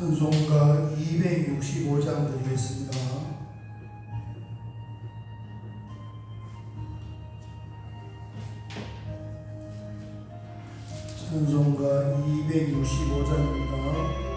찬송가 265장 드리겠습니다. 찬송가 265장입니다.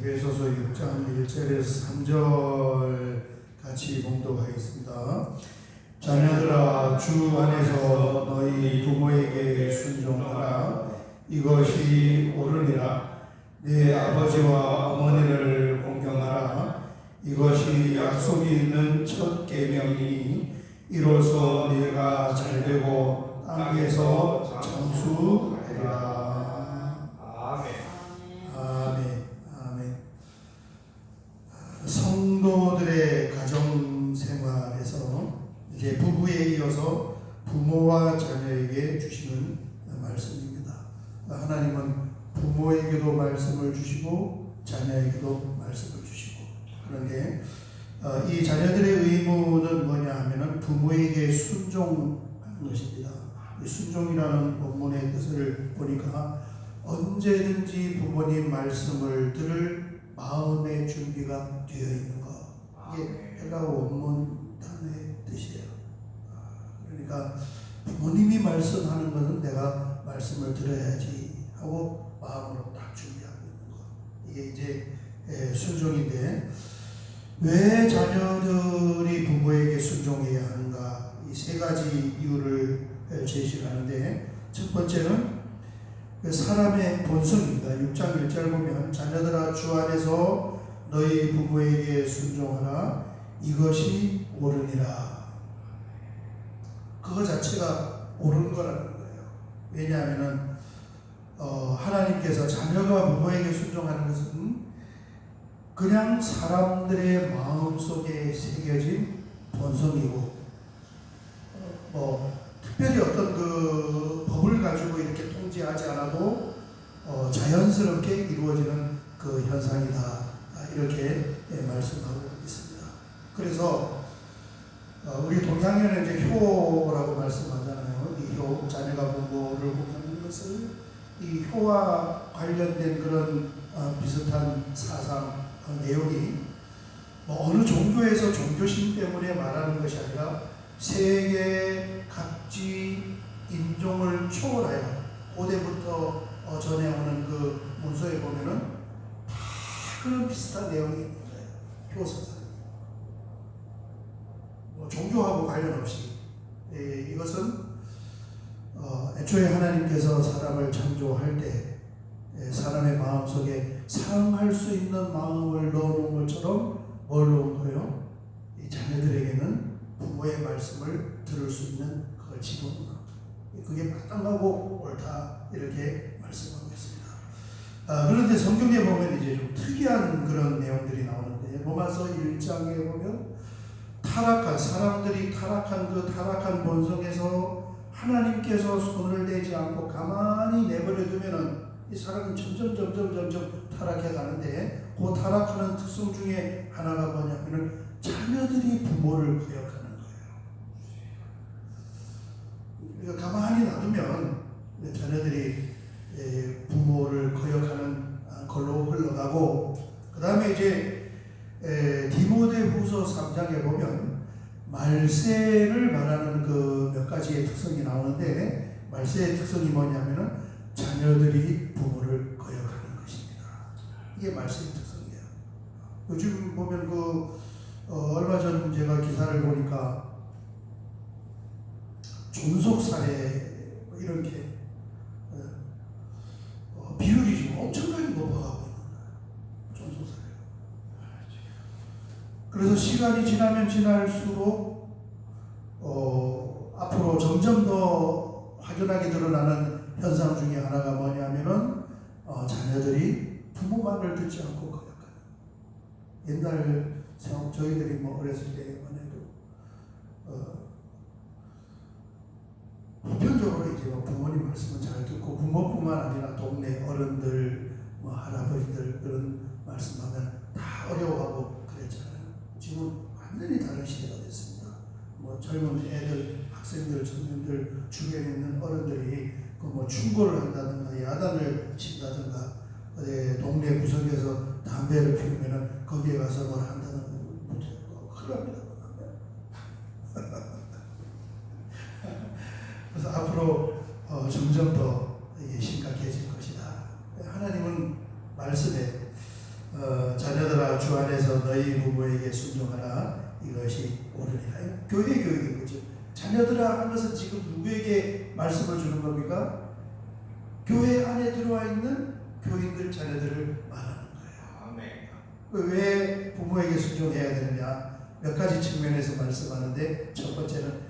에베소서 6장 1절에서 3절 같이 봉독하겠습니다. 자녀들아 주 안에서 너희 부모에게 순종하라. 이것이 옳으니라. 내 아버지와 어머니를 공경하라. 이것이 약속이 있는 첫 계명이니 이로써 네가 잘되고 땅에서 장수하리라 아멘. 아멘 아멘 성도들의 가정 생활에서 이제 부부에 이어서 부모와 자녀에게 주시는 말씀입니다. 하나님은 부모에게도 말씀을 주시고 자녀에게도 말씀을 주시고 그런데 어, 이 자녀들의 의무는 뭐냐 하면은 부모에게 순종하는 것입니다. 이 순종이라는 본문의 뜻을 보니까 언제든지 부모님 말씀을 들을 마음의 준비가 되어 있는 것. 이게 헬라어 원문 단어의 뜻이에요. 아, 그러니까 부모님이 말씀하는 것은 내가 말씀을 들어야지 하고 마음으로 딱 것. 이게 이제 에, 순종인데 왜 자녀들이 부모에게 순종해야 하는가? 이 세 가지 이유를 에, 제시하는데 첫 번째는 그 사람의 본성입니다. 6장 1절 보면 자녀들아 주 안에서 너희 부모에게 순종하라 이것이 옳으니라. 그거 자체가 옳은 거라는 거예요. 왜냐하면은 어, 하나님께서 자녀가 부모에게 순종하는 것은 그냥 사람들의 마음 속에 새겨진 본성이고 어, 뭐 특별히 어떤 그 법을 가지고 이렇게 통제하지 않아도 어, 자연스럽게 이루어지는 그 현상이다 아, 이렇게 예, 말씀하고 있습니다. 그래서 어, 우리 동양에는 이제 효라고 말씀하잖아요. 이 효, 자녀가 부모를 공하는 것을 이 효와 관련된 그런 어, 비슷한 사상 어, 내용이 뭐 어느 종교에서 종교심 때문에 말하는 것이 아니라 세계 각지 인종을 초월하여 고대부터 어, 전해오는 그 문서에 보면은 다 그런 비슷한 내용이 있는 거예요. 효서상. 뭐 종교하고 관련 없이 예, 이것은 어, 애초에 하나님께서 사람을 창조할 때 예, 사람의 마음 속에 사랑할 수 있는 마음을 넣어놓은 것처럼 뭘 넣은 거예요? 이 자녀들에게는 부모의 말씀을 들을 수 있는 집어넣는 거. 그게 마땅하고 옳다 이렇게 말씀하고 있습니다. 아, 그런데 성경에 보면 이제 좀 특이한 그런 내용들이 나오는데 로마서 1장에 보면 타락한 사람들이 타락한 그 타락한 본성에서 하나님께서 손을 대지 않고 가만히 내버려 두면은 이 사람은 점점 점점 점점 타락해 가는데 그 타락하는 특성 중에 하나가 뭐냐면은 자녀들이 부모를 거역하는 거예요. 그러니까 가만히 놔두면 자녀들이 예, 부모를 거역하는 걸로 흘러가고 그 다음에 이제 에, 디모데후서 3장에 보면 말세를 말하는 그 몇 가지의 특성이 나오는데 말세의 특성이 뭐냐면은 자녀들이 부모를 거역하는 것입니다. 이게 말세의 특성이에요. 요즘 보면 그 어, 얼마 전 제가 기사를 보니까 존속 살해 뭐 이런 게 어, 어, 비율이 지금 엄청나게 높아가고 있는 거예요. 존속 살해. 그래서 시간이 지나면 지날수록 어, 앞으로 점점 더 확연하게 드러나는 현상 중에 하나가 뭐냐면은 어, 자녀들이 부모 말을 듣지 않고 거역하는 옛날 저희들이 뭐 어렸을 때만 해도 어, 보편적으로 이제 뭐 부모님 말씀을 잘 듣고 부모뿐만 아니라 동네 어른들 뭐 할아버지들 그런 말씀하면 다 어려워하고. 지금 완전히 다른 시대가 됐습니다. 뭐 젊은 애들, 학생들, 청년들 주변에 있는 어른들이 그뭐 충고를 한다든가 야단을 친다든가 어디 동네 구석에서 담배를 피우면은 거기에 가서 뭘 한다는 거 큰일 납니다. 그래서 앞으로 어, 점점 더 이게 심각해질 것이다. 하나님은 말씀에 어, 자녀들아 주 안에서 너희 부모에게 순종하라 이것이 옳으니라. 교회 교육인 거죠. 자녀들아 한 것은 지금 누구에게 말씀을 주는 겁니까? 교회 안에 들어와 있는 교인들 자녀들을 말하는 거예요. 아멘. 왜 부모에게 순종해야 되느냐? 몇 가지 측면에서 말씀하는데 첫 번째는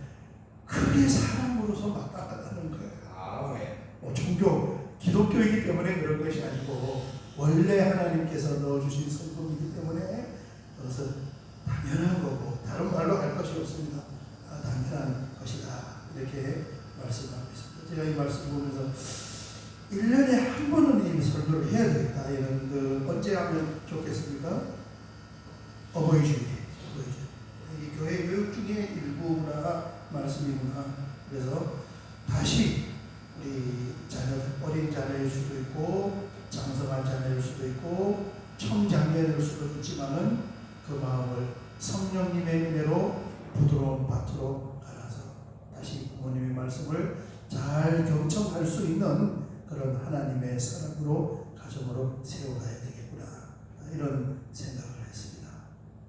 크게 사람으로서 마땅하다는 거예요. 아멘. 뭐 종교 기독교이기 때문에 그런 것이 아니고 원래 하나님께서 넣어주신 성품이기 때문에 그것은 당연한 거고 다른 말로 할 것이 없습니다. 아, 당연한 것이다 이렇게 말씀하고 있습니다. 제가 이 말씀 보면서 1년에 한 번은 이 설교를 해야 되겠다 이런 그 언제 하면 좋겠습니까? 어버이 주일. 이 교회 교육 중에 일부나 말씀이구나. 그래서 다시 우리 자녀, 어린 자녀일 수도 있고, 장성한 자녀일 수도 있고, 청장년일 수도 있지만은 그 마음을 성령님의 은혜로 부드러운 밭으로 갈아서 다시 부모님의 말씀을 잘 경청할 수 있는 그런 하나님의 사람으로 가정으로 세워가야 되겠구나. 이런 생각을 했습니다.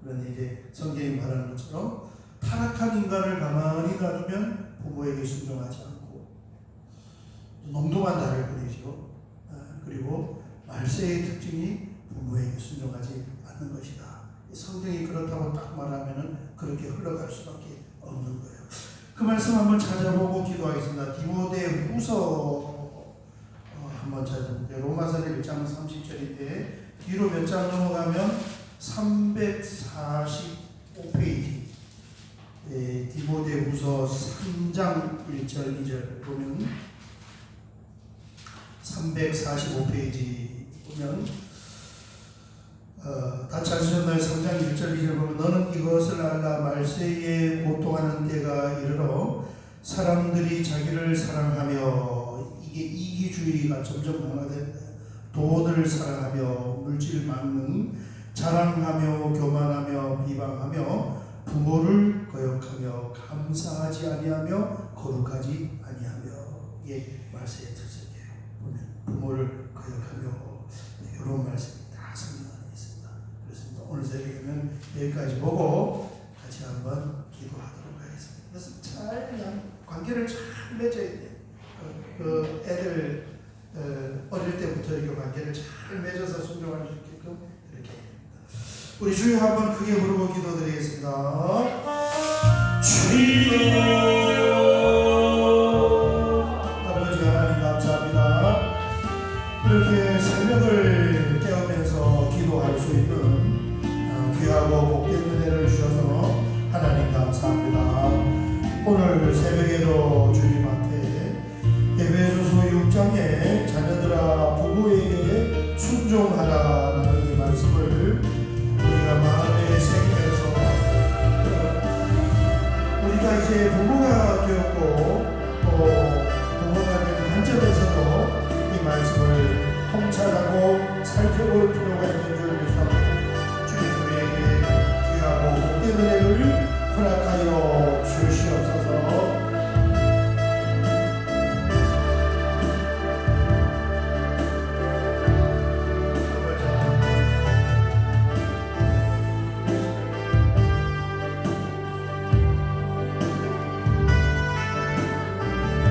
그런데 이제 성경이 말하는 것처럼 타락한 인간을 가만히 놔두면 부모에게 순종하지 않고 다를 뿐이죠. 아, 그리고 말세의 특징이 부모에게 순종하지 않는 것이다. 성경이 그렇다고 딱 말하면은 그렇게 흘러갈 수밖에 없는 거예요. 그 말씀 한번 찾아보고 기도하겠습니다. 디모데 후서 어, 한번 찾아볼게요. 로마서 1장 30절인데 뒤로 몇 장 넘어가면 345페이지 예, 디모데 후서 3장 1절 2절 보면 345페이지 보면 어, 않으셨나요? 3장 1절 2절 보면 너는 이것을 알라 말세에 고통하는 때가 이르러 사람들이 자기를 사랑하며 이게 이기주의가 점점 강화된다. 돈을 사랑하며 물질 만능 자랑하며 교만하며 비방하며 부모를 거역하며 감사하지 아니하며 거룩하지 아니하며 이게 말세의 특징이에요. 보면 부모를 거역하며 이런 말씀이 다 성경 안에 있습니다. 그렇습니다. 오늘 새벽에는 여기까지 보고 같이 한번 기도하도록 하겠습니다. 그래서 잘 관계를 잘 맺어야 돼. 어, 그 애들 어, 어릴 때부터 이렇게 관계를 잘 맺어서 순종할 수 있게끔 이렇게. 우리 주여 한번 크게 부르고 기도드리겠습니다. 주여. 오늘 새벽에도 주님한테 순종하라는 이 말씀을 우리가 마음에 새기면서 어, 우리가 이제 부부가 되었고 또 부부가 된 관점에서도 이 말씀을 통찰하고 살펴볼 필요가 있는 줄